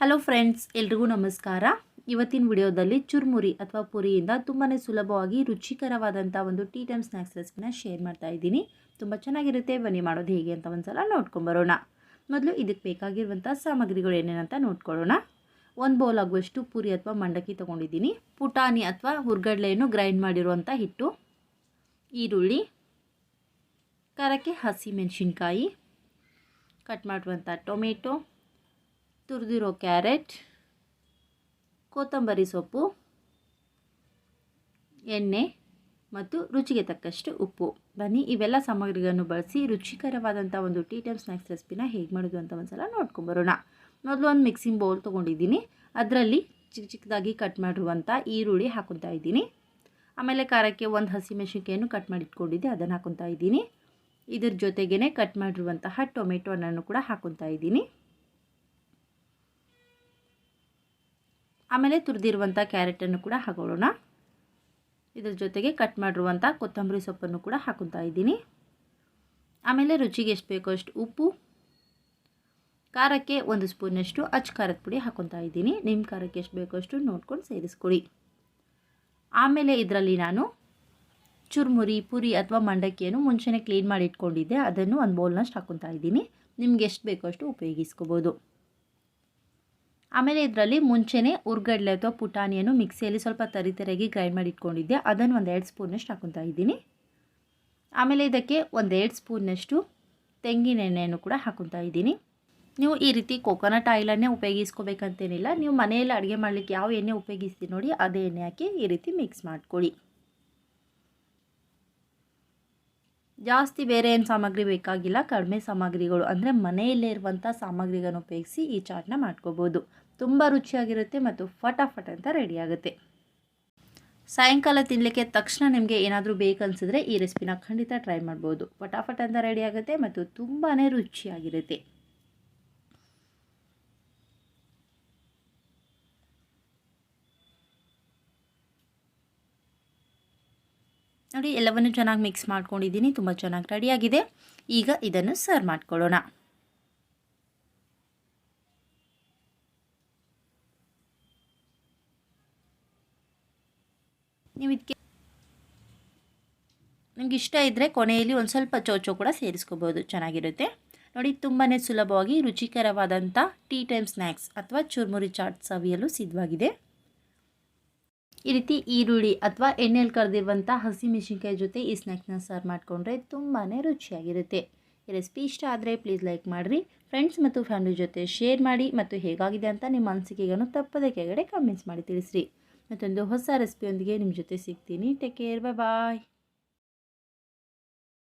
Hello friends ಎಲ್ರಿಗೂ ನಮಸ್ಕಾರ. ಇವತ್ತಿನ ವಿಡಿಯೋದಲ್ಲಿ ಚುರುಮುರಿ ಅಥವಾ ಪುರಿಯಿಂದ ತುಂಬಾ ಸುಲಭವಾಗಿ ರುಚಿಕರವಾದಂಥ ಒಂದು ಟೀ ಟೈಮ್ ಸ್ನ್ಯಾಕ್ಸ್ ರೆಸಿಪಿನ ಶೇರ್ ಮಾಡ್ತಾ ಇದ್ದೀನಿ. ತುಂಬ ಚೆನ್ನಾಗಿರುತ್ತೆ, ಬನ್ನಿ ಮಾಡೋದು ಹೇಗೆ ಅಂತ ಒಂದ್ಸಲ ನೋಡ್ಕೊಂಬರೋಣ ಮೊದಲು ಇದಕ್ಕೆ ಬೇಕಾಗಿರುವಂಥ ಸಾಮಗ್ರಿಗಳು ಏನೇನಂತ ನೋಡ್ಕೊಳ್ಳೋಣ. ಒಂದು ಬೌಲ್ ಆಗುವಷ್ಟು ಪೂರಿ ಅಥವಾ ಮಂಡಕ್ಕಿ ತೊಗೊಂಡಿದ್ದೀನಿ. ಪುಟಾಣಿ ಅಥವಾ ಹುರ್ಗಡ್ಲೆಯನ್ನು ಗ್ರೈಂಡ್ ಮಾಡಿರುವಂಥ ಹಿಟ್ಟು. ಈರುಳ್ಳಿ. ಖಾರಕ್ಕೆ ಹಸಿ ಮೆಣಸಿನ್ಕಾಯಿ. ಕಟ್ ಮಾಡಿರುವಂಥ ಟೊಮೆಟೊ. ತುರಿದಿರೋ ಕ್ಯಾರೆಟ್, ಕೊತ್ತಂಬರಿ ಸೊಪ್ಪು, ಎಣ್ಣೆ ಮತ್ತು ರುಚಿಗೆ ತಕ್ಕಷ್ಟು ಉಪ್ಪು. ಬನ್ನಿ, ಇವೆಲ್ಲ ಸಾಮಗ್ರಿಗಳನ್ನು ಬಳಸಿ ರುಚಿಕರವಾದಂಥ ಒಂದು ಟೀ ಟೈಮ್ ಸ್ನ್ಯಾಕ್ಸ್ ರೆಸಿಪಿನ ಹೇಗೆ ಮಾಡೋದು ಅಂತ ಒಂದು ಸಲ ನೋಡ್ಕೊಂಬರೋಣ. ಮೊದಲು ಒಂದು ಮಿಕ್ಸಿಂಗ್ ಬೌಲ್ ತೊಗೊಂಡಿದ್ದೀನಿ. ಅದರಲ್ಲಿ ಚಿಕ್ಕ ಚಿಕ್ಕದಾಗಿ ಕಟ್ ಮಾಡಿರುವಂಥ ಈರುಳ್ಳಿ ಹಾಕೊತಾ ಇದ್ದೀನಿ. ಆಮೇಲೆ ಖಾರಕ್ಕೆ ಒಂದು ಹಸಿಮೆಣಸಿನ್ಕಾಯನ್ನು ಕಟ್ ಮಾಡಿ ಇಟ್ಕೊಂಡಿದ್ದೆ ಅದನ್ನು ಹಾಕೊತಾ ಇದ್ದೀನಿ. ಇದ್ರ ಜೊತೆಗೇ ಕಟ್ ಮಾಡಿರುವಂತಹ ಟೊಮೆಟೊ ಹಣ್ಣನ್ನು ಕೂಡ ಹಾಕೊತಾ ಇದ್ದೀನಿ. ಆಮೇಲೆ ತುರಿದಿರುವಂಥ ಕ್ಯಾರೆಟನ್ನು ಕೂಡ ಹಾಕೊಳ್ಳೋಣ. ಇದ್ರ ಜೊತೆಗೆ ಕಟ್ ಮಾಡಿರುವಂಥ ಕೊತ್ತಂಬರಿ ಸೊಪ್ಪನ್ನು ಕೂಡ ಹಾಕೊತಾ ಇದ್ದೀನಿ. ಆಮೇಲೆ ರುಚಿಗೆ ಎಷ್ಟು ಬೇಕೋ ಅಷ್ಟು ಉಪ್ಪು, ಖಾರಕ್ಕೆ ಒಂದು ಸ್ಪೂನಷ್ಟು ಅಚ್ಚ ಖಾರದ ಪುಡಿ ಹಾಕೊತಾ ಇದ್ದೀನಿ. ನಿಮ್ಮ ಖಾರಕ್ಕೆ ಎಷ್ಟು ಬೇಕೋ ಅಷ್ಟು ನೋಡ್ಕೊಂಡು ಸೇರಿಸ್ಕೊಡಿ ಆಮೇಲೆ ಇದರಲ್ಲಿ ನಾನು ಚುರುಮುರಿ, ಪುರಿ ಅಥವಾ ಮಂಡಕ್ಕಿಯನ್ನು ಮುಂಚೆನೇ ಕ್ಲೀನ್ ಮಾಡಿ ಇಟ್ಕೊಂಡಿದ್ದೆ. ಅದನ್ನು ಒಂದು ಬೌಲ್ನಷ್ಟು ಹಾಕೊತಾ ಇದ್ದೀನಿ. ನಿಮ್ಗೆ ಎಷ್ಟು ಬೇಕೋ ಅಷ್ಟು ಉಪಯೋಗಿಸ್ಕೋಬೋದು. ಆಮೇಲೆ ಇದರಲ್ಲಿ ಮುಂಚೆನೇ ಉರ್ಗಡ್ಲೆ ಅಥವಾ ಪುಟಾಣಿಯನ್ನು ಮಿಕ್ಸಿಯಲ್ಲಿ ಸ್ವಲ್ಪ ತರಿ ತರಿಯಾಗಿ ಗ್ರೈಂಡ್ ಮಾಡಿ ಇಟ್ಕೊಂಡಿದ್ದೆ. ಅದನ್ನು ಒಂದು ಎರಡು ಸ್ಪೂನಷ್ಟು ಹಾಕೊತಾ ಇದ್ದೀನಿ. ಆಮೇಲೆ ಇದಕ್ಕೆ ಒಂದೆರಡು ತೆಂಗಿನ ಎಣ್ಣೆಯನ್ನು ಕೂಡ ಹಾಕೊತಾ ಇದ್ದೀನಿ. ನೀವು ಈ ರೀತಿ ಕೊಕೊನಟ್ ಆಯಿಲನ್ನೇ ಉಪಯೋಗಿಸ್ಕೋಬೇಕಂತೇನಿಲ್ಲ. ನೀವು ಮನೆಯಲ್ಲಿ ಅಡುಗೆ ಮಾಡಲಿಕ್ಕೆ ಯಾವ ಎಣ್ಣೆ ಉಪಯೋಗಿಸ್ತೀನಿ ನೋಡಿ, ಅದೇ ಎಣ್ಣೆ ಹಾಕಿ ಈ ರೀತಿ ಮಿಕ್ಸ್ ಮಾಡ್ಕೊಳ್ಳಿ. ಜಾಸ್ತಿ ಬೇರೆ ಏನು ಸಾಮಗ್ರಿ ಬೇಕಾಗಿಲ್ಲ. ಕಡಿಮೆ ಸಾಮಗ್ರಿಗಳು ಅಂದರೆ ಮನೆಯಲ್ಲೇ ಇರುವಂಥ ಸಾಮಗ್ರಿಗಳನ್ನು ಉಪಯೋಗಿಸಿ ಈ ಚಾಟ್ನ ಮಾಡ್ಕೋಬೋದು. ತುಂಬ ರುಚಿಯಾಗಿರುತ್ತೆ ಮತ್ತು ಫಟಾಫಟ್ ಅಂತ ರೆಡಿಯಾಗುತ್ತೆ ಸಾಯಂಕಾಲ ತಿನ್ನಲಿಕ್ಕೆ ತಕ್ಷಣ ನಿಮಗೆ ಏನಾದರೂ ಬೇಕನ್ಸಿದ್ರೆ ಈ ರೆಸಿಪಿನ ಖಂಡಿತ ಟ್ರೈ ಮಾಡ್ಬೋದು. ಫಟಾಫಟ್ ಅಂತ ರೆಡಿಯಾಗುತ್ತೆ ಮತ್ತು ತುಂಬಾ ರುಚಿಯಾಗಿರುತ್ತೆ. ನೋಡಿ, ಎಲ್ಲವನ್ನು ಚೆನ್ನಾಗಿ ಮಿಕ್ಸ್ ಮಾಡ್ಕೊಂಡಿದ್ದೀನಿ. ತುಂಬ ಚೆನ್ನಾಗಿ ರೆಡಿಯಾಗಿದೆ ಈಗ ಇದನ್ನು ಸರ್ವ್ ಮಾಡ್ಕೊಳ್ಳೋಣ. ನೀವು ಇದಕ್ಕೆ ನಿಮ್ಗೆ ಇಷ್ಟ ಇದ್ದರೆ ಕೊನೆಯಲ್ಲಿ ಒಂದು ಸ್ವಲ್ಪ ಚೋಚೋ ಕೂಡ ಸೇರಿಸ್ಕೋಬೋದು, ಚೆನ್ನಾಗಿರುತ್ತೆ. ನೋಡಿ ತುಂಬಾ ಸುಲಭವಾಗಿ ರುಚಿಕರವಾದಂಥ ಟೀ ಟೈಮ್ ಸ್ನ್ಯಾಕ್ಸ್ ಅಥವಾ ಚುರ್ಮುರಿ ಚಾಟ್ ಸವಿಯಲು ಸಿದ್ಧವಾಗಿದೆ. ಈ ರೀತಿ ಈರುಳ್ಳಿ ಅಥವಾ ಎಣ್ಣೆಯಲ್ಲಿ ಕರೆದಿರುವಂಥ ಹಸಿ ಮೆಣಸಿನ್ಕಾಯಿ ಜೊತೆ ಈ ಸ್ನ್ಯಾಕ್ಸ್ನ ಸರ್ವ್ ಮಾಡಿಕೊಂಡ್ರೆ ತುಂಬಾ ರುಚಿಯಾಗಿರುತ್ತೆ. ಈ ರೆಸಿಪಿ ಇಷ್ಟ ಆದರೆ ಪ್ಲೀಸ್ ಲೈಕ್ ಮಾಡಿರಿ, ಫ್ರೆಂಡ್ಸ್ ಮತ್ತು ಫ್ಯಾಮಿಲಿ ಜೊತೆ ಶೇರ್ ಮಾಡಿ ಮತ್ತು ಹೇಗಾಗಿದೆ ಅಂತ ನಿಮ್ಮ ಅನಿಸಿಕೆಗಳನ್ನು ತಪ್ಪದೇ ಕೆಳಗಡೆ ಕಮೆಂಟ್ಸ್ ಮಾಡಿ ತಿಳಿಸ್ರಿ. ಮತ್ತೊಂದು ಹೊಸ ರೆಸಿಪಿಯೊಂದಿಗೆ ನಿಮ್ಮ ಜೊತೆ ಸಿಗ್ತೀನಿ. Take care bye